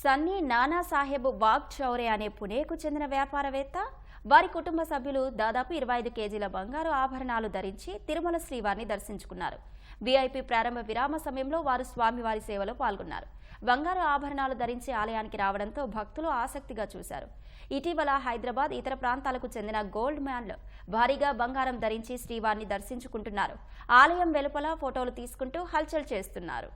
సన్నీ నానా సాహెబ్ వాగ్ చౌరే అనే పుణేకు చెందిన వ్యాపారవేత్త. వారి కుటుంబ సభ్యులు దాదాపు ఇరవై ఐదు కేజీల బంగారు ఆభరణాలు ధరించి తిరుమల శ్రీవారిని దర్శించుకున్నారు. వీఐపీ ప్రారంభ విరామ సమయంలో వారు స్వామివారి సేవలో పాల్గొన్నారు. బంగారు ఆభరణాలు ధరించి ఆలయానికి రావడంతో భక్తులు ఆసక్తిగా చూశారు. ఇటీవల హైదరాబాద్ ఇతర ప్రాంతాలకు చెందిన గోల్డ్ మ్యాన్లు భారీగా బంగారం ధరించి శ్రీవారిని దర్శించుకుంటున్నారు. ఆలయం వెలుపల ఫోటోలు తీసుకుంటూ హల్చల్ చేస్తున్నారు.